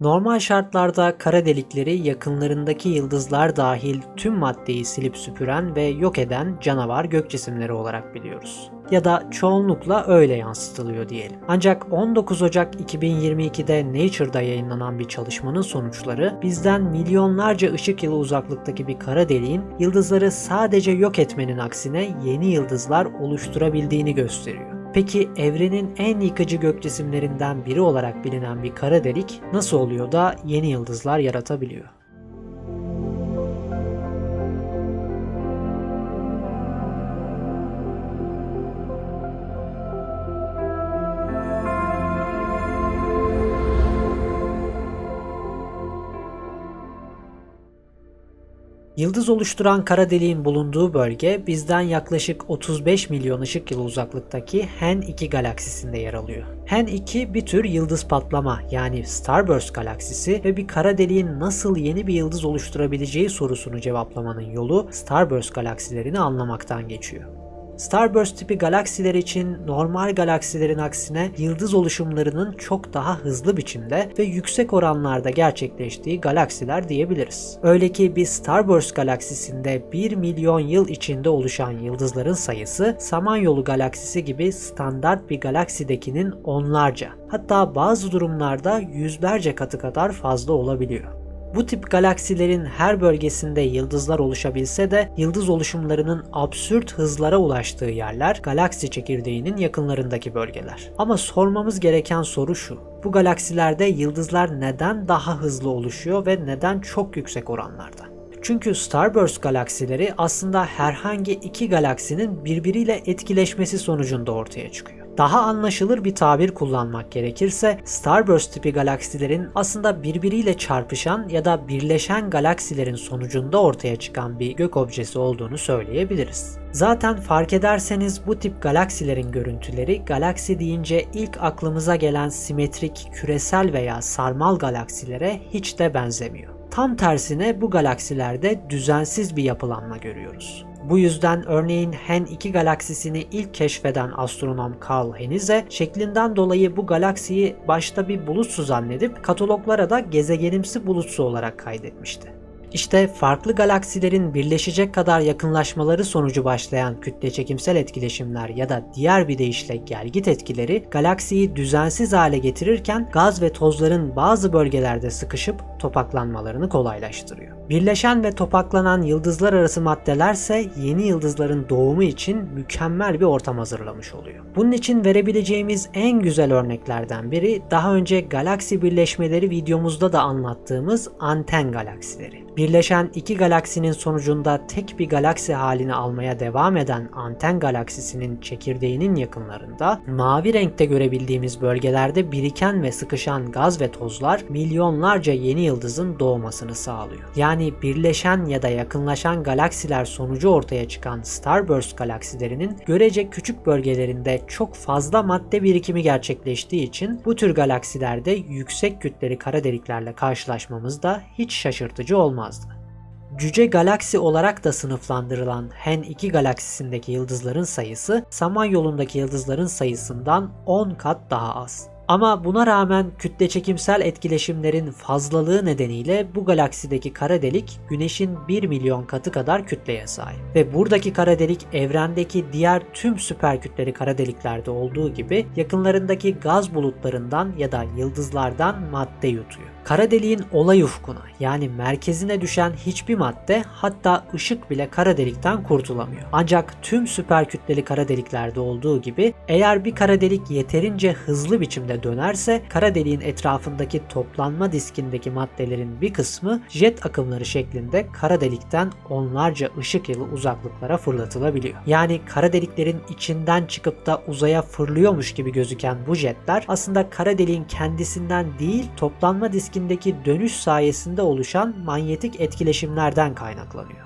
Normal şartlarda kara delikleri yakınlarındaki yıldızlar dahil tüm maddeyi silip süpüren ve yok eden canavar gök cisimleri olarak biliyoruz. Ya da çoğunlukla öyle yansıtılıyor diyelim. Ancak 19 Ocak 2022'de Nature'da yayınlanan bir çalışmanın sonuçları bizden milyonlarca ışık yılı uzaklıktaki bir kara deliğin yıldızları sadece yok etmenin aksine yeni yıldızlar oluşturabildiğini gösteriyor. Peki evrenin en yıkıcı gök cisimlerinden biri olarak bilinen bir kara delik nasıl oluyor da yeni yıldızlar yaratabiliyor? Yıldız oluşturan kara deliğin bulunduğu bölge bizden yaklaşık 35 milyon ışık yılı uzaklıktaki Hen 2 galaksisinde yer alıyor. Hen 2 bir tür yıldız patlama yani Starburst galaksisi ve bir kara deliğin nasıl yeni bir yıldız oluşturabileceği sorusunu cevaplamanın yolu Starburst galaksilerini anlamaktan geçiyor. Starburst tipi galaksiler için normal galaksilerin aksine yıldız oluşumlarının çok daha hızlı biçimde ve yüksek oranlarda gerçekleştiği galaksiler diyebiliriz. Öyle ki bir Starburst galaksisinde 1 milyon yıl içinde oluşan yıldızların sayısı Samanyolu galaksisi gibi standart bir galaksidekinin onlarca hatta bazı durumlarda yüzlerce katı kadar fazla olabiliyor. Bu tip galaksilerin her bölgesinde yıldızlar oluşabilse de yıldız oluşumlarının absürt hızlara ulaştığı yerler galaksi çekirdeğinin yakınlarındaki bölgeler. Ama sormamız gereken soru şu. Bu galaksilerde yıldızlar neden daha hızlı oluşuyor ve neden çok yüksek oranlarda? Çünkü Starburst galaksileri aslında herhangi iki galaksinin birbiriyle etkileşmesi sonucunda ortaya çıkıyor. Daha anlaşılır bir tabir kullanmak gerekirse Starburst tipi galaksilerin aslında birbiriyle çarpışan ya da birleşen galaksilerin sonucunda ortaya çıkan bir gök objesi olduğunu söyleyebiliriz. Zaten fark ederseniz bu tip galaksilerin görüntüleri galaksi deyince ilk aklımıza gelen simetrik, küresel veya sarmal galaksilere hiç de benzemiyor. Tam tersine bu galaksilerde düzensiz bir yapılanma görüyoruz. Bu yüzden örneğin Hen 2 galaksisini ilk keşfeden astronom Carl Henize şeklinden dolayı bu galaksiyi başta bir bulutsu zannedip kataloglara da gezegenimsi bulutsu olarak kaydetmişti. İşte farklı galaksilerin birleşecek kadar yakınlaşmaları sonucu başlayan kütle çekimsel etkileşimler ya da diğer bir deyişle gelgit etkileri galaksiyi düzensiz hale getirirken gaz ve tozların bazı bölgelerde sıkışıp topaklanmalarını kolaylaştırıyor. Birleşen ve topaklanan yıldızlar arası maddelerse yeni yıldızların doğumu için mükemmel bir ortam hazırlamış oluyor. Bunun için verebileceğimiz en güzel örneklerden biri daha önce galaksi birleşmeleri videomuzda da anlattığımız anten galaksileri. Birleşen iki galaksinin sonucunda tek bir galaksi halini almaya devam eden anten galaksisinin çekirdeğinin yakınlarında mavi renkte görebildiğimiz bölgelerde biriken ve sıkışan gaz ve tozlar milyonlarca yeni yıldızın doğmasını sağlıyor. Yani birleşen ya da yakınlaşan galaksiler sonucu ortaya çıkan Starburst galaksilerinin görece küçük bölgelerinde çok fazla madde birikimi gerçekleştiği için bu tür galaksilerde yüksek kütleli kara deliklerle karşılaşmamız da hiç şaşırtıcı olmazdı. Cüce galaksi olarak da sınıflandırılan Hen 2 galaksisindeki yıldızların sayısı Samanyolu'ndaki yıldızların sayısından 10 kat daha az. Ama buna rağmen kütle çekimsel etkileşimlerin fazlalığı nedeniyle bu galaksideki kara delik Güneş'in 1 milyon katı kadar kütleye sahip. Ve buradaki kara delik evrendeki diğer tüm süper kütleli kara deliklerde olduğu gibi yakınlarındaki gaz bulutlarından ya da yıldızlardan madde yutuyor. Kara deliğin olay ufkuna yani merkezine düşen hiçbir madde hatta ışık bile kara delikten kurtulamıyor. Ancak tüm süper kütleli kara deliklerde olduğu gibi eğer bir kara delik yeterince hızlı biçimde dönerse kara deliğin etrafındaki toplanma diskindeki maddelerin bir kısmı jet akımları şeklinde kara delikten onlarca ışık yılı uzaklıklara fırlatılabiliyor. Yani kara deliklerin içinden çıkıp da uzaya fırlıyormuş gibi gözüken bu jetler aslında kara deliğin kendisinden değil toplanma diskindeki dönüş sayesinde oluşan manyetik etkileşimlerden kaynaklanıyor.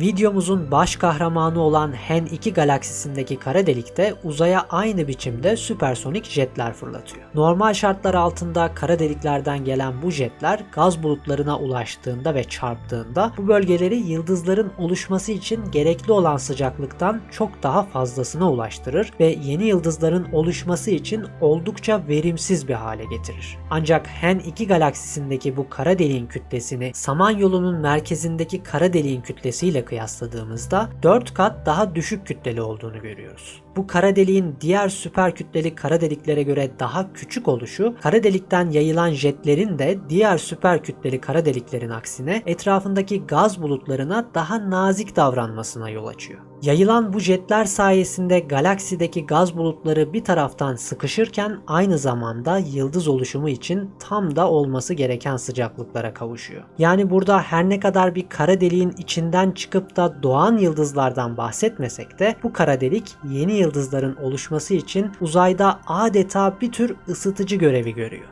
Videomuzun baş kahramanı olan Hen 2 galaksisindeki kara delikte uzaya aynı biçimde süpersonik jetler fırlatıyor. Normal şartlar altında kara deliklerden gelen bu jetler gaz bulutlarına ulaştığında ve çarptığında bu bölgeleri yıldızların oluşması için gerekli olan sıcaklıktan çok daha fazlasına ulaştırır ve yeni yıldızların oluşması için oldukça verimsiz bir hale getirir. Ancak Hen 2 galaksisindeki bu kara deliğin kütlesini Samanyolu'nun merkezindeki kara deliğin kütlesiyle kıyasladığımızda 4 kat daha düşük kütleli olduğunu görüyoruz. Bu kara deliğin diğer süper kütleli kara deliklere göre daha küçük oluşu, kara delikten yayılan jetlerin de diğer süper kütleli kara deliklerin aksine etrafındaki gaz bulutlarına daha nazik davranmasına yol açıyor. Yayılan bu jetler sayesinde galaksideki gaz bulutları bir taraftan sıkışırken aynı zamanda yıldız oluşumu için tam da olması gereken sıcaklıklara kavuşuyor. Yani burada her ne kadar bir kara deliğin içinden çıkıp da doğan yıldızlardan bahsetmesek de bu kara delik yeni yıldızların oluşması için uzayda adeta bir tür ısıtıcı görevi görüyor.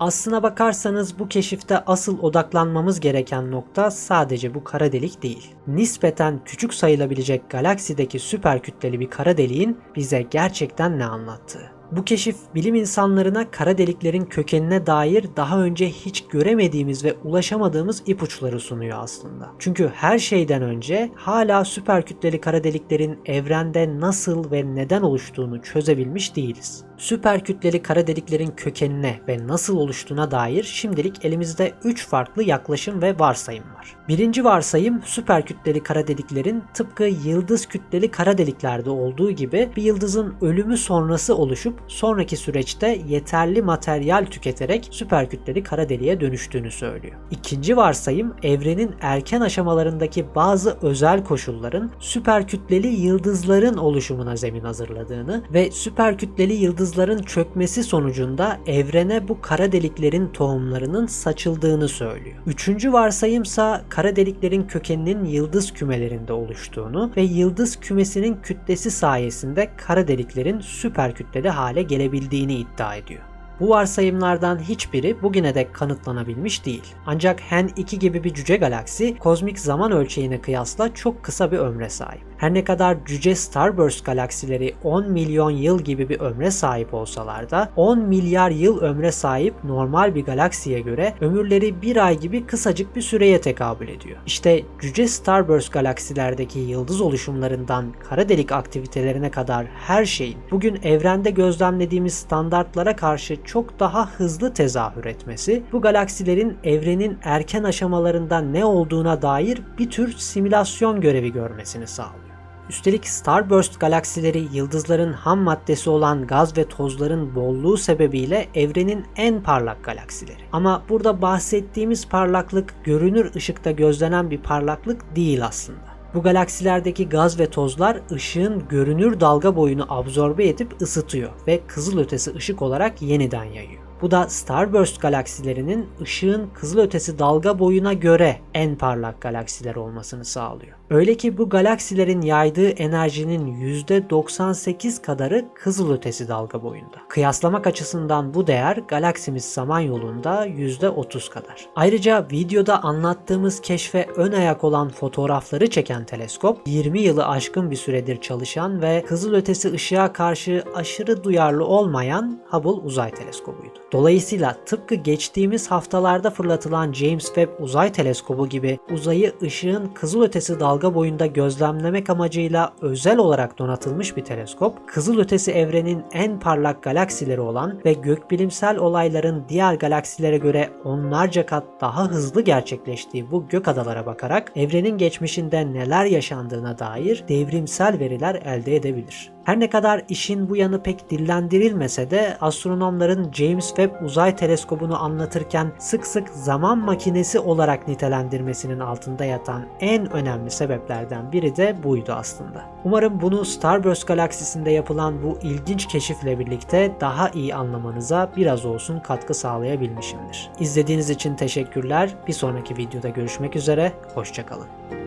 Aslına bakarsanız bu keşifte asıl odaklanmamız gereken nokta sadece bu kara delik değil. Nispeten küçük sayılabilecek galaksideki süper kütleli bir kara deliğin bize gerçekten ne anlattığı. Bu keşif bilim insanlarına kara deliklerin kökenine dair daha önce hiç göremediğimiz ve ulaşamadığımız ipuçları sunuyor aslında. Çünkü her şeyden önce hala süper kütleli kara deliklerin evrende nasıl ve neden oluştuğunu çözebilmiş değiliz. Süper kütleli kara deliklerin kökenine ve nasıl oluştuğuna dair şimdilik elimizde 3 farklı yaklaşım ve varsayım var. Birinci varsayım süper kütleli kara deliklerin tıpkı yıldız kütleli kara deliklerde olduğu gibi bir yıldızın ölümü sonrası oluşup sonraki süreçte yeterli materyal tüketerek süper kütleli kara deliğe dönüştüğünü söylüyor. İkinci varsayım evrenin erken aşamalarındaki bazı özel koşulların süper kütleli yıldızların oluşumuna zemin hazırladığını ve süper kütleli yıldızların çökmesi sonucunda evrene bu kara deliklerin tohumlarının saçıldığını söylüyor. Üçüncü varsayımsa kara deliklerin kökeninin yıldız kümelerinde oluştuğunu ve yıldız kümesinin kütlesi sayesinde kara deliklerin süper kütleli hale gelebildiğini iddia ediyor. Bu varsayımlardan hiçbiri bugüne dek kanıtlanabilmiş değil. Ancak Hen 2 gibi bir cüce galaksi kozmik zaman ölçeğine kıyasla çok kısa bir ömre sahip. Her ne kadar cüce Starburst galaksileri 10 milyon yıl gibi bir ömre sahip olsalar da 10 milyar yıl ömre sahip normal bir galaksiye göre ömürleri bir ay gibi kısacık bir süreye tekabül ediyor. İşte cüce Starburst galaksilerdeki yıldız oluşumlarından kara delik aktivitelerine kadar her şeyin bugün evrende gözlemlediğimiz standartlara karşı çok daha hızlı tezahür etmesi bu galaksilerin evrenin erken aşamalarında ne olduğuna dair bir tür simülasyon görevi görmesini sağlıyor. Üstelik Starburst galaksileri yıldızların ham maddesi olan gaz ve tozların bolluğu sebebiyle evrenin en parlak galaksileri. Ama burada bahsettiğimiz parlaklık görünür ışıkta gözlenen bir parlaklık değil aslında. Bu galaksilerdeki gaz ve tozlar ışığın görünür dalga boyunu absorbe edip ısıtıyor ve kızılötesi ışık olarak yeniden yayıyor. Bu da Starburst galaksilerinin ışığın kızılötesi dalga boyuna göre en parlak galaksiler olmasını sağlıyor. Öyle ki bu galaksilerin yaydığı enerjinin %98 kadarı kızılötesi dalga boyunda. Kıyaslamak açısından bu değer galaksimiz Samanyolu'nda %30 kadar. Ayrıca videoda anlattığımız keşfe ön ayak olan fotoğrafları çeken teleskop 20 yılı aşkın bir süredir çalışan ve kızılötesi ışığa karşı aşırı duyarlı olmayan Hubble Uzay Teleskobu'ydu. Dolayısıyla tıpkı geçtiğimiz haftalarda fırlatılan James Webb Uzay Teleskobu gibi uzayı ışığın kızılötesi dalga boyunda gözlemlemek amacıyla özel olarak donatılmış bir teleskop, kızılötesi evrenin en parlak galaksileri olan ve gökbilimsel olayların diğer galaksilere göre onlarca kat daha hızlı gerçekleştiği bu gök adalara bakarak evrenin geçmişinde neler yaşandığına dair devrimsel veriler elde edebilir. Her ne kadar işin bu yanı pek dillendirilmese de astronomların James Webb Uzay Teleskobu'nu anlatırken sık sık zaman makinesi olarak nitelendirmesinin altında yatan en önemli sebeplerden biri de buydu aslında. Umarım bunu Starburst galaksisinde yapılan bu ilginç keşifle birlikte daha iyi anlamanıza biraz olsun katkı sağlayabilmişimdir. İzlediğiniz için teşekkürler. Bir sonraki videoda görüşmek üzere. Hoşçakalın.